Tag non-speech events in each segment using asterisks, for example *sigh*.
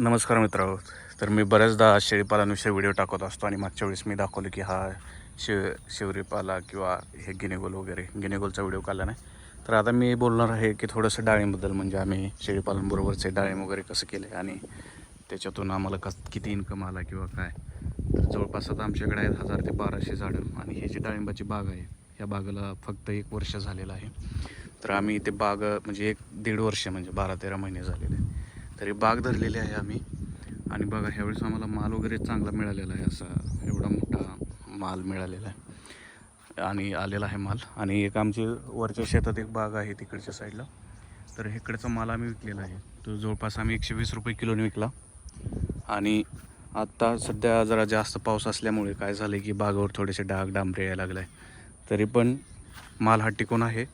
नमस्कार मित्र तर मी बऱ्याचदा शेळीपालांविषयी व्हिडिओ टाकत असतो आणि मागच्या वेळेस मी दाखवलं की हा शिव शिवरीपाला किंवा हे गिनेगोल वगैरे गिनेगोलचा व्हिडिओ काढला नाही. तर आता मी बोलणार आहे की थोडंसं डाळींबद्दल म्हणजे आम्ही शेळीपालनबरोबरचे डाळिंब वगैरे कसं केले आणि त्याच्यातून आम्हाला कस किती इन्कम आला किंवा काय. तर जवळपास आता आमच्याकडे आहेत हजार ते बाराशे झाडं आणि हे जी डाळिंबाची बाग आहे या बागेला फक्त एक वर्ष झालेलं आहे. तर आम्ही ते बाग म्हणजे एक दीड वर्ष म्हणजे बारा तेरा महिने झालेले. तरी बाग धरलेली आहे आम्ही. आणि बघा ह्यावेळेस आम्हाला माल वगैरे चांगला मिळालेला आहे असा एवढा मोठा माल मिळालेला आहे. आणि आलेला आहे माल. आणि एक आमची वरच्या शेतात एक बाग आहे तिकडच्या साईडला. तर इकडचा माल आम्ही विकलेला आहे. तो जवळपास आम्ही एकशे वीस रुपये किलोने विकला. आणि आत्ता सध्या जरा जास्त पाऊस असल्यामुळे काय झालं की बागावर थोडेसे डाग डांबरे यायला लागला आहे तरी पण माल हा टिकून आहे.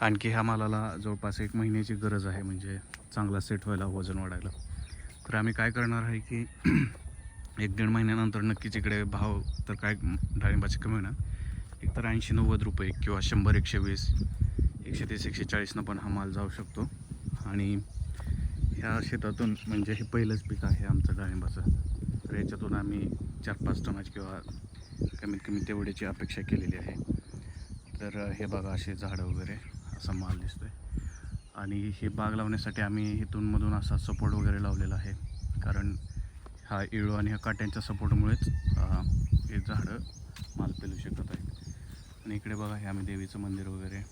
आणखी ह्या मालाला जवळपास एक महिन्याची गरज आहे म्हणजे चांगला सेट व्हायला वजन वाढायला. तर आम्ही काय करणार आहे की *clears throat* एक दीड महिन्यानंतर नक्कीच इकडे भाव तर काय डाळिंबाचे कमी होणार. एक तर ऐंशी नव्वद रुपये किंवा शंभर एकशे वीस एकशे तीस एकशे चाळीसनं पण हा माल जाऊ शकतो. आणि ह्या शेतातून म्हणजे हे पहिलंच पीक आहे आमचं डाळिंबाचं. तर याच्यातून आम्ही चार पाच टनाची किंवा कमीत कमी तेवढ्याची अपेक्षा केलेली आहे. तर हे बघा असे झाडं वगैरे. असा माल दिसतो आहे आणि हे बाग लावण्यासाठी आम्ही इथूनमधून असा सपोर्ट वगैरे लावलेला आहे. कारण हा इळू आणि ह्या काट्यांच्या सपोर्टमुळेच हे झाडं माल पेलू शकत आहेत. आणि इकडे बघा हे आम्ही देवीचं मंदिर वगैरे.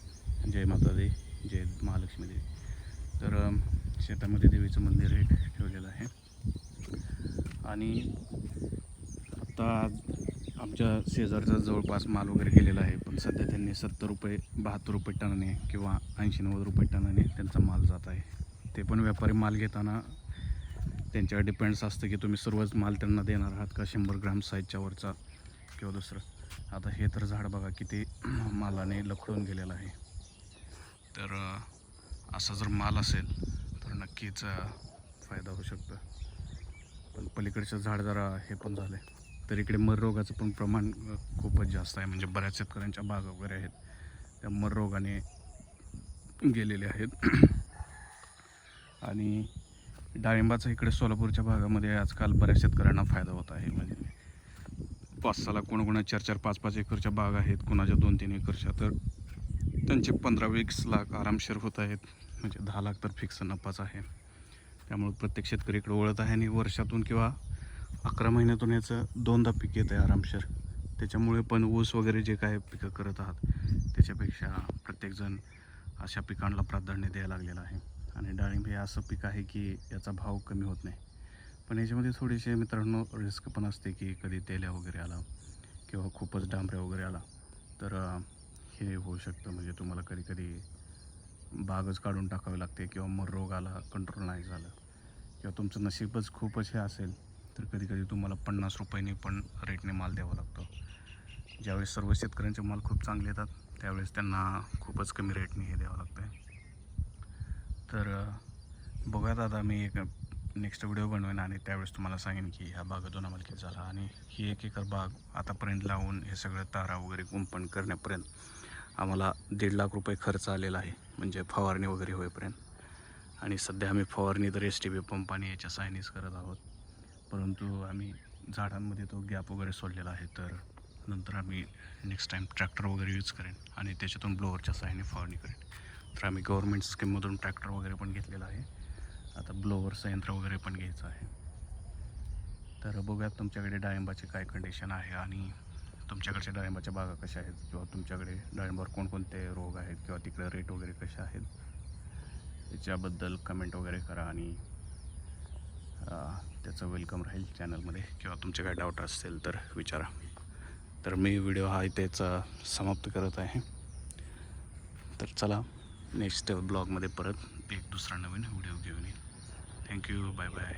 जय माता दे जय महालक्ष्मी देवी. तर शेतामध्ये देवीचं मंदिर एक ठेवलेलं आहे. आणि आता आमच्या शेजारचा जवळपास माल वगैरे गेलेला आहे पण सध्या त्यांनी सत्तर रुपये बहात्तर रुपये टनाने किंवा ऐंशी नव्वद रुपये टनाने त्यांचा माल जात आहे. ते पण व्यापारी माल घेताना त्यांच्यावर डिपेंड्स असतं की तुम्ही सर्वच माल त्यांना देणार आहात का शंभर ग्राम साईजच्या वरचा किंवा दुसरं. आता हे तर झाड बघा किती मालाने लखडून गेलेलं आहे. तर असा जर माल असेल तर नक्कीच फायदा होऊ शकतो. पण पलीकडचं झाड जरा हे पण झालं आहे तर इकडे मररोगाचं पण प्रमाण खूपच जास्त आहे. म्हणजे बऱ्याच शेतकऱ्यांच्या बागा वगैरे आहेत. त्या मररोगाने गेलेले आहेत. आणि डाळिंबाचा इकडे सोलापूरच्या भागामध्ये आजकाल बऱ्याच शेतकऱ्यांना फायदा होत आहे. म्हणजे पाच साला कोणाकोणा चार चार पाच पाच एकरच्या बाग आहेत. कोणाच्या दोन तीन एकरच्या. तर त्यांचे पंधरा वीस लाख आरामशीर होत आहेत. म्हणजे दहा लाख तर फिक्स नफाच आहे. त्यामुळे प्रत्येक शेतकरी इकडे वळत आहे. आणि वर्षातून किंवा अकरा महिन्यातून याचं दोनदा पीक येतं आहे आरामशीर. त्याच्यामुळे पण ऊस वगैरे जे काय पिकं करत आहात त्याच्यापेक्षा प्रत्येकजण अशा पिकांना प्राधान्य द्यायला लागलेलं आहे. आणि डाळिंब हे असं पीक आहे की याचा भाव कमी होत नाही. पण याच्यामध्ये थोडेसे मित्रांनो रिस्क पण असते की कधी तेल्या वगैरे आला किंवा खूपच डांबऱ्या वगैरे आला तर हे होऊ शकतं. म्हणजे तुम्हाला कधी कधी बागच काढून टाकावी लागते किंवा मग रोग आला कंट्रोल नाही झालं किंवा तुमचं नशीबच खूपच हे असेल तर कधी कधी तुम्हाला पन्नास रुपयाने पण रेटने माल द्यावा लागतो. ज्यावेळेस सर्व शेतकऱ्यांचे माल खूप चांगले येतात त्यावेळेस त्यांना खूपच कमी रेटने हे द्यावं लागतं आहे तर बघा दादा आता मी एक नेक्स्ट व्हिडिओ बनवेन आणि त्यावेळेस तुम्हाला सांगेन की ह्या बागातून आम्हाला किती झाला. आणि ही एक एकर बाग आतापर्यंत लावून हे सगळं तारा वगैरे कुंपण करण्यापर्यंत आम्हाला दीड लाख रुपये खर्च आलेला आहे म्हणजे फवारणी वगैरे होईपर्यंत. आणि सध्या आम्ही फवारणी तर एस टी बी पंप आणि याच्या सायनीस करत आहोत. परंतु आम्ही झाडांमध्ये तो गॅप वगैरे सोडलेला आहे तर नंतर आम्ही नेक्स्ट टाईम ट्रॅक्टर वगैरे यूज करेन आणि त्याच्यातून ब्लोअरच्या सहाय्याने फवारणी करेन. तर आम्ही गव्हर्मेंट स्कीममधून ट्रॅक्टर वगैरे पण घेतलेला आहे. आता ब्लोअरचं यंत्र वगैरे पण घ्यायचं आहे. तर बघूयात तुमच्याकडे डाळिंबाची काय कंडिशन आहे आणि तुमच्याकडच्या डाळिंबाच्या बागा कशा आहेत किंवा तुमच्याकडे डाळिंबावर कोणकोणते रोग आहेत किंवा तिकडे रेट वगैरे कसे आहेत त्याच्याबद्दल कमेंट वगैरे करा आणि अं, वेलकम राहील चॅनलमध्ये किंवा तुमचे काय डाऊट असतील तर विचारा. तर मी व्हिडिओ हा इथेच समाप्त करत आहे. तर चला नेक्स्ट ब्लॉगमध्ये परत एक दुसरा नवीन व्हिडिओ घेऊन येईन थँक्यू बाय बाय